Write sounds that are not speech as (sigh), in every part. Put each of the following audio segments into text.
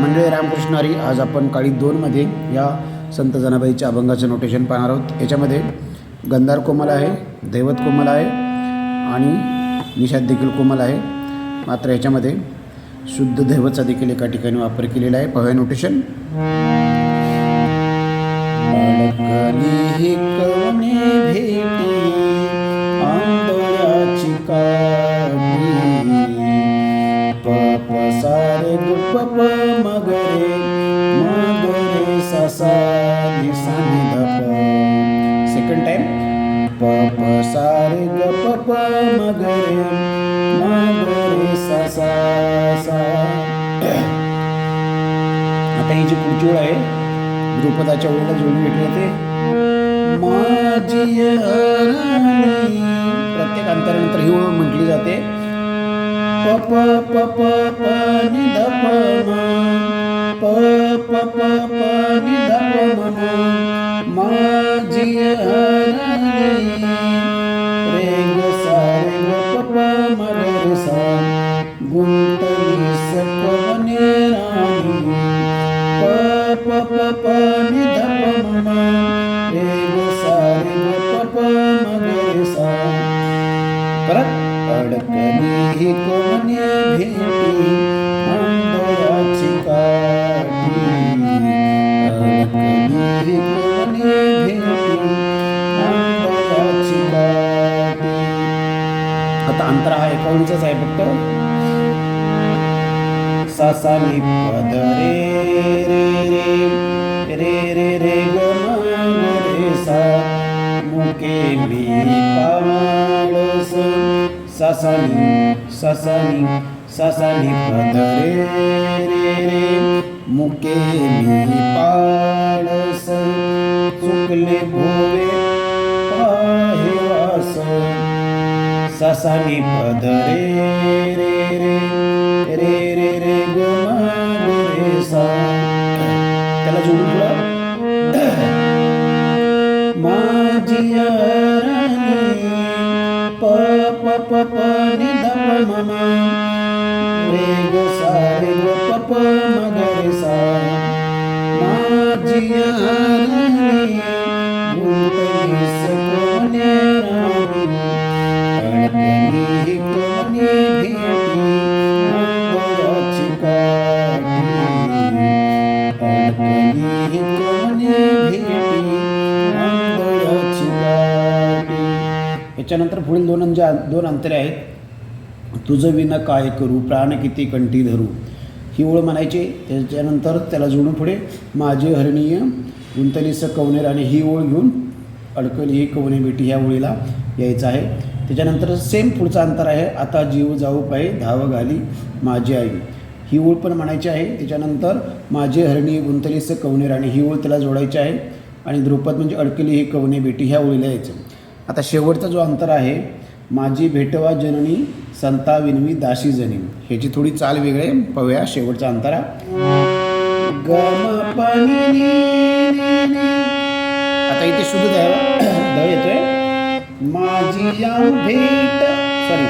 मंडळी रामकृष्णारी आज आपण काळी दोनमध्ये या संत जनाबाईच्या अभंगाचं नोटेशन पाहणार आहोत. याच्यामध्ये गंधार कोमल आहे दैवत कोमल आहे आणि निषाद देखील कोमल आहे. मात्र याच्यामध्ये शुद्ध दैवतचा देखील एका ठिकाणी वापर केलेला आहे. पाहूया नोटेशन सेकंड टाइम सा सा. आता ही जी पुढची ओळ आहे द्रुपदाच्या ओळीला जोडून भेटले ते माझी प्रत्येक अंतरानंतर ही ओळ म्हटली जाते. प प प प नि ध प म. प प प प नि ध प म म. माझी हरणी गुंतली सकवने राणी प प प प नि ध प म म रे ग सा रे ग प प म ग रे सा परत अडकली ही भेटी काठी अडकली ही भेटी काठी आता अंतर हा एका आहे फक्त. सासानी पद रे रे रे रे रे रे ग रे सा मुके मी पावळस सासानी सासानी पद रे रे रे मुके मी पाळस चुकले भोवे पाहे पद रे रे रे त्याला जोडून पुढं माझी राणी प प प प नि ध प म म रे ग सा रे ग प प म ग रे सा माझी त्याच्यानंतर पुढील दोन जे दोन अंतरे आहेत. तुझं विना काय करू? प्राण किती कंठी धरू? ही ओळ म्हणायची. त्याच्यानंतर त्याला जोडून पुढे माझे हरणीय गुंतलीस कवनेर आणि ही ओळ घेऊन अडकली. ही कवने बेटी ह्या ओळीला यायचं आहे. त्याच्यानंतर सेम पुढचं अंतर आहे. आता जीव जाऊ पाये धाव घाली माझी आई. ही ओळ पण म्हणायची आहे. त्याच्यानंतर माझे हरणी गुंतलीस कवनेर आणि ही ओळ त्याला जोडायची आहे. आणि द्रुपद म्हणजे अडकली ही कवने बेटी ह्या ओळीला यायचं. आता शेवटचा जो अंतर आहे माझी भेटवा जननी संता विनवी दाशी जनी. ह्याची थोडी चाल वेगळे पाहूया शेवटचा अंतरा. आता इथे शुद्ध द (coughs) येतोय. माझी भेट. सॉरी (coughs)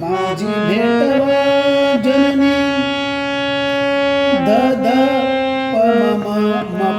माझी भेटवा जननी. The the.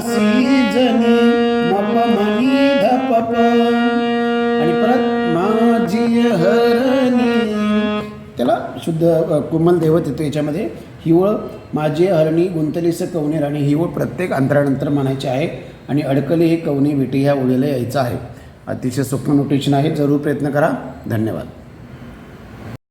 सीजनी मम मनी धपप आणि परत माझी हरणी। त्याला शुद्ध कुमल देवत दैवत येतो याच्यामध्ये. हिवळ माझी हरणी गुंतलीस कवनेर राणी? हिवळ प्रत्येक अंतरानंतर म्हणायची आहे. आणि अडकली हे कवने विटी ह्या ओळीला यायचं आहे. अतिशय सोपं नोटेशन आहे. जरूर प्रयत्न करा. धन्यवाद.